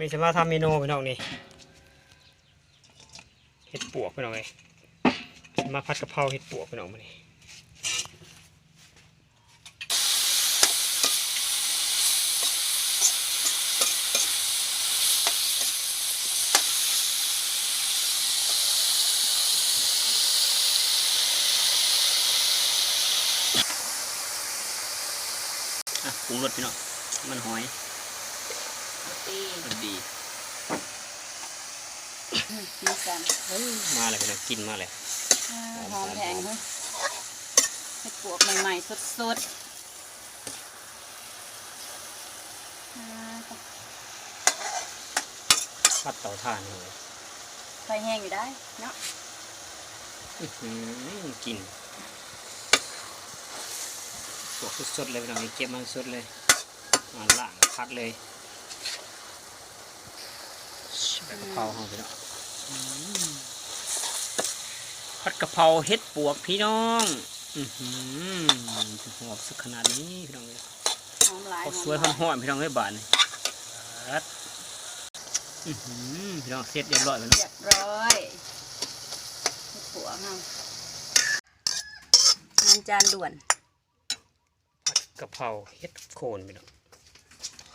ไม่ใช่ว่าทำเมนูพี่น้องนี่เห็ดปวกพี่น้องเลยมาผัดกะเพราเห็ดปวกพี่น้องมานี่อะปรุงรสพี่น้องมันหอย ตีมันดี มีกันมาเลยพี่น้องกินมาเลยอ่าหอมแพงเฮ้ยให้ปวกใหม่ๆสดๆอ่าผัดเตาถ่านเลยไฟแห้งอยู่ได้เนาะอื้อหือกินปวกสดๆเลยพี่น้องนี่เก็บมาสดเลยมาล่างพัดเลย แบบกะเพราของพี่น้องอืมผัดกะเพราเห็ดปวกพี่น้องอือหือหอมสักขนาดนี้พี่น้องเลยหอมหลายข้าวหสอวยมหลายห่อนๆพี่น้องเอ้ยบานนี่ปัดอื้อหือพี่น้องเสร็จเรียบร้อยแล้วเรียบร้อยให้ปวกเอางานจานด่วนผัดกะเพราเห็ดโคนพี่น้อง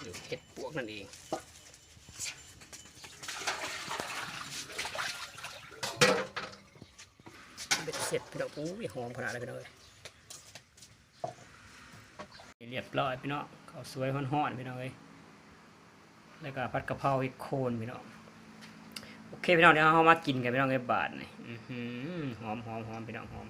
หรือเห็ดปวกนั่นเอง็ดพี่น้องอู้ยหอมขนาดเลยพี่น้องเอ้ยเรียบร้อยพี่น้องเขาสวยห่อนๆพี่น้องเลยแล้วก็ผัดกะเพราอีกโคนพี่น้องโอเคพี่น้องเดี๋ยวเรามากินกันพี่น้องเลยบาทนี่อื้อหือหอมหอมหอมพี่น้องหอม